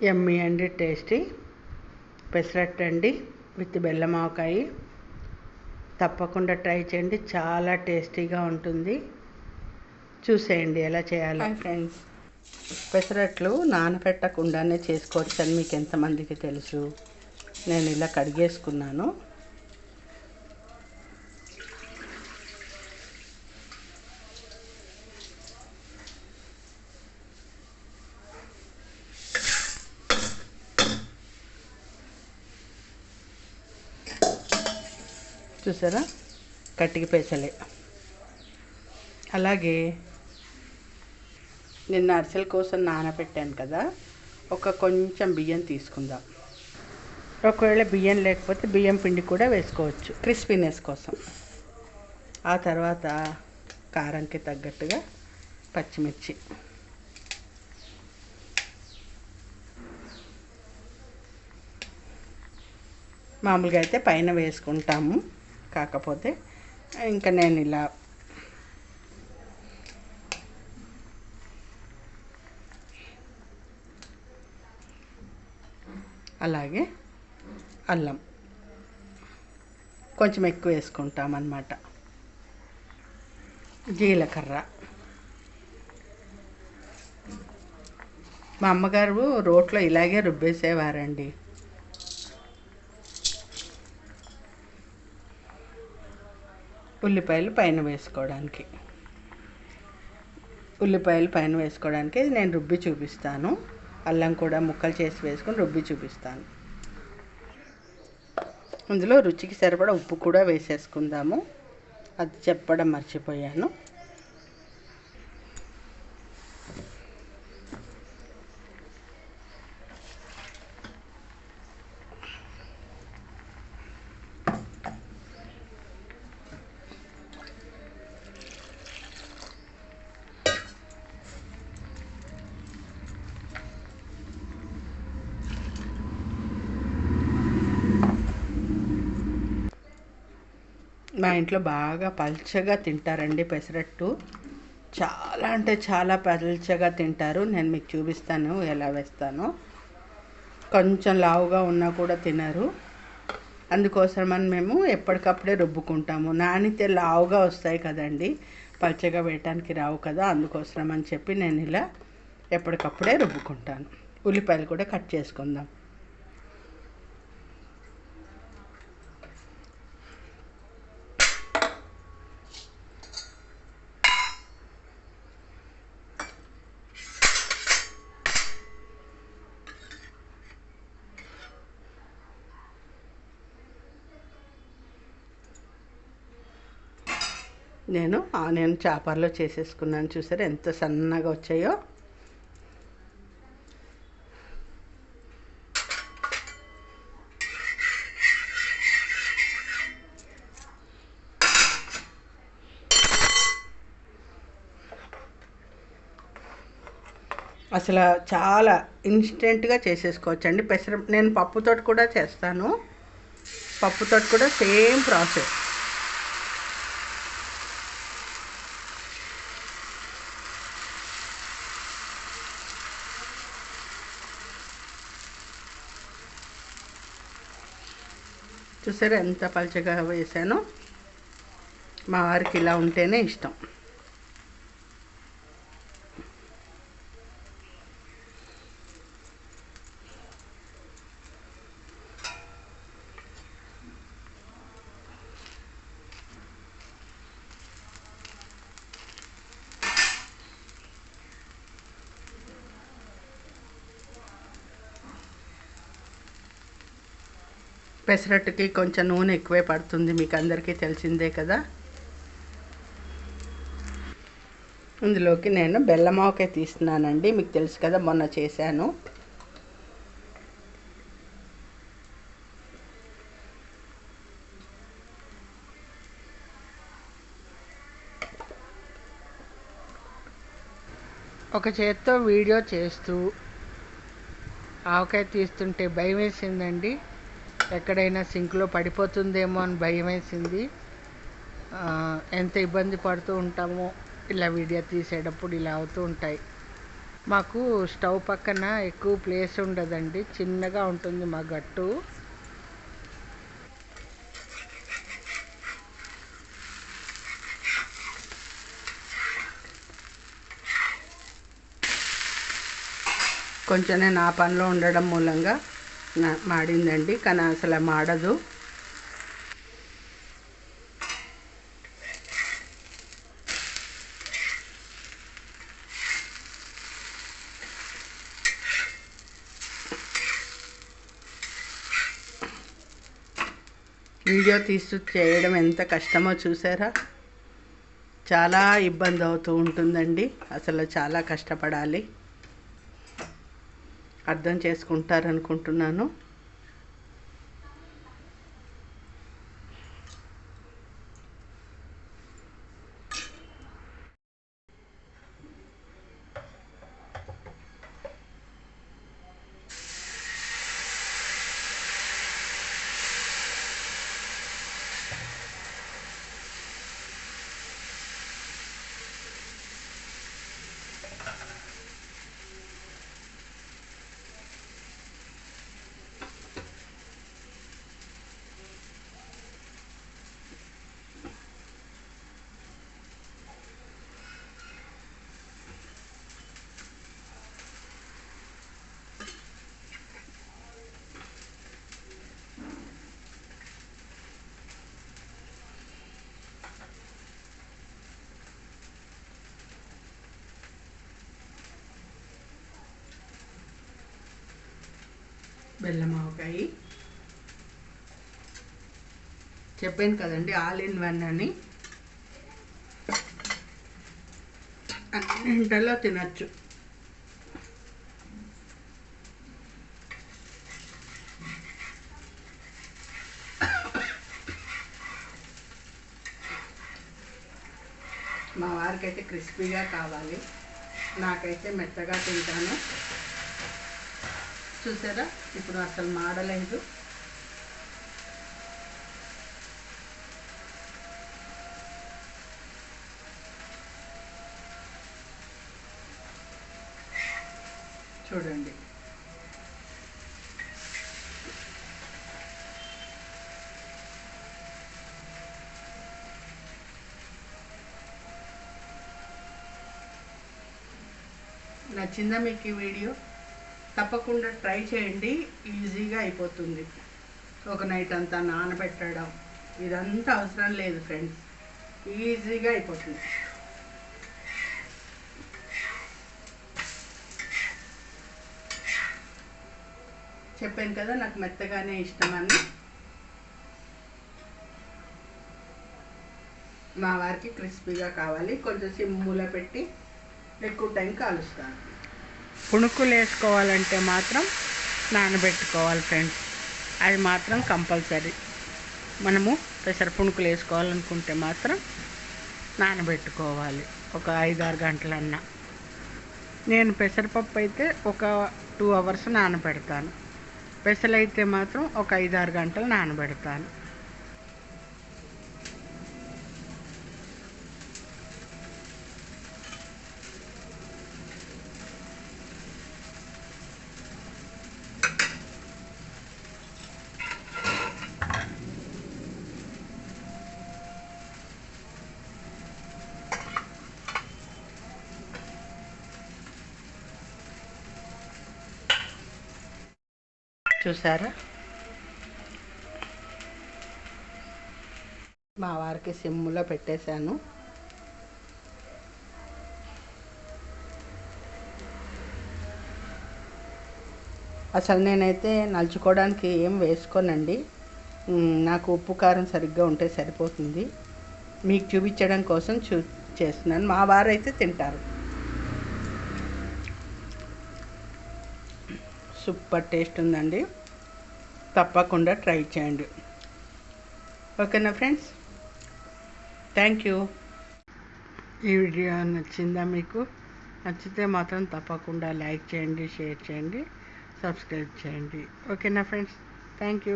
ఎమ్మి అండి టేస్టీ. పెసరట్టు అండి విత్ బెల్లం ఆవకాయ తప్పకుండా ట్రై చేయండి చాలా టేస్టీగా ఉంటుంది. చూసేయండి ఎలా చేయాలో. ఫ్రెండ్స్. పెసరట్లు నానబెట్టకుండానే చేసుకోవచ్చు అని మీకు ఎంతమందికి తెలుసు. నేను ఇలా కడిగేసుకున్నాను. చూసారా? కట్టికి పెసలే అలాగే నిన్న అరిసెల కోసం నానబెట్టాను కదా ఒక కొంచెం బియ్యం తీసుకుందాం. ఒకవేళ బియ్యం లేకపోతే బియ్యం పిండి కూడా వేసుకోవచ్చు క్రిస్పీనెస్ కోసం. ఆ తర్వాత కారంకి తగ్గట్టుగా పచ్చిమిర్చి. మామూలుగా అయితే పైన వేసుకుంటాము. కాకపోతే ఇంకా నేను ఇలా అలాగే అల్లం కొంచెం ఎక్కువ వేసుకుంటాం అన్నమాట జీలకర్ర. మా అమ్మగారు రోట్లో ఇలాగే రుబ్బేసేవారండి. ఉల్లిపాయలు పైన వేసుకోవడానికి. ఉల్లిపాయలు పైన వేసుకోవడానికి నేను రుబ్బి చూపిస్తాను. అల్లం కూడా ముక్కలు చేసి వేసుకొని రుబ్బి చూపిస్తాను. అందులో రుచికి సరిపడా ఉప్పు కూడా వేసేసుకుందాము. అది చెప్పడం మర్చిపోయాను. మా ఇంట్లో బాగా పల్చగా తింటారండి పెసరట్టు. చాలా అంటే చాలా పల్చగా తింటారు. నేను మీకు చూపిస్తాను ఎలా వేస్తానో. కొంచెం లావుగా ఉన్నా కూడా తినరు. అందుకోసమని మేము ఎప్పటికప్పుడే రుబ్బుకుంటాము. నానితే లావుగా వస్తాయి కదండి. పల్చగా వేయటానికి రావు కదా. అందుకోసమని చెప్పి నేను ఇలా ఎప్పటికప్పుడే రుబ్బుకుంటాను. ఉల్లిపాయలు కూడా కట్ చేసుకుందాం. నేను ఆనియన్ చాపర్లో చేసేసుకున్నాను. చూసారు ఎంత సన్నగా వచ్చాయో. అసలు చాలా ఇన్స్టెంట్గా చేసేసుకోవచ్చు అండి పెసర నేను పప్పుతోటి కూడా చేస్తాను. పప్పుతోటి కూడా సేమ్ ప్రాసెస్. చూసారా ఎంత పలచగా వేసానో? మా వారికి ఇలా ఉంటేనే ఇష్టం. పెసరట్టుకి కొంచెం నూనె ఎక్కువే పడుతుంది మీకు అందరికీ తెలిసిందే కదా. ఇందులోకి నేను బెల్లమావకాయ తీస్తున్నానండి మీకు తెలుసు కదా మొన్న చేశాను. ఒక చేత్తో వీడియో చేస్తూ ఆవకాయ తీస్తుంటే భయం వేసిందండి ఎక్కడైనా సింక్లో పడిపోతుందేమో అని భయం వేసింది ఎంత ఇబ్బంది పడుతూ ఉంటామో ఇలా వీడియో తీసేటప్పుడు ఇలా అవుతూ ఉంటాయి. మాకు స్టవ్ పక్కన ఎక్కువ ప్లేస్ ఉండదండి. చిన్నగా ఉంటుంది మా గట్టు. కొంచెం నేను ఆ పనిలో ఉండడం మూలంగా మాడిందండి కానీ అసలు మాడదు. వీడియో తీస్తూ చేయడం ఎంత కష్టమో చూసారా? చాలా ఇబ్బంది అవుతూ ఉంటుందండి. అసలు చాలా కష్టపడాలి. అర్థం చేసుకుంటారనుకుంటున్నాను. బెల్లం ఆవకాయ చెప్పాను కదండి ఆల్ ఇన్ వన్ అని. అన్నింటిలో తినచ్చు. మా వారికైతే క్రిస్పీగా కావాలి. నాకైతే మెత్తగా తింటాను. చూసారా? ఇప్పుడు అసలు మాడలేదు చూడండి. నచ్చిందా మీకు ఈ వీడియో? తప్పకుండా ట్రై చేయండి. ఈజీగా అయిపోతుంది. ఒక నైట్ అంతా నానబెట్టడం ఇదంతా అవసరం లేదు ఫ్రెండ్స్. ఈజీగా అయిపోతుంది. చెప్పాను కదా నాకు మెత్తగానే ఇష్టమని. మా వారికి క్రిస్పీగా కావాలి. కొంచెం సిమ్ములో పెట్టి ఎక్కువ టైం కాలుస్తాను. పుణుకులు వేసుకోవాలంటే మాత్రం నానబెట్టుకోవాలి ఫ్రెండ్స్. అది మాత్రం కంపల్సరీ. మనము పెసర పుణుకులు వేసుకోవాలనుకుంటే మాత్రం నానబెట్టుకోవాలి. ఒక ఐదారు గంటలన్నా. నేను పెసరపప్పు అయితే ఒక టూ అవర్స్ నానబెడతాను. పెసలు అయితే మాత్రం ఒక ఐదారు గంటలు నానబెడతాను. చూసారా? మా వారికి సిమ్లో పెట్టేశాను. అసలు నేనైతే నలుచుకోవడానికి ఏం వేసుకోనండి. నాకు ఉప్పు కారం సరిగ్గా ఉంటే సరిపోతుంది. మీకు చూపించడం కోసం చూ చేస్తున్నాను. మా వారైతే తింటారు. సూపర్ టేస్ట్ ఉందండి. తప్పకుండా ట్రై చేయండి. ఓకేనా ఫ్రెండ్స్? Thank you. ఈ వీడియో నచ్చిందా మీకు? నచ్చితే మాత్రం తప్పకుండా లైక్ చేయండి షేర్ చేయండి సబ్స్క్రైబ్ చేయండి. ఓకేనా ఫ్రెండ్స్? Thank you.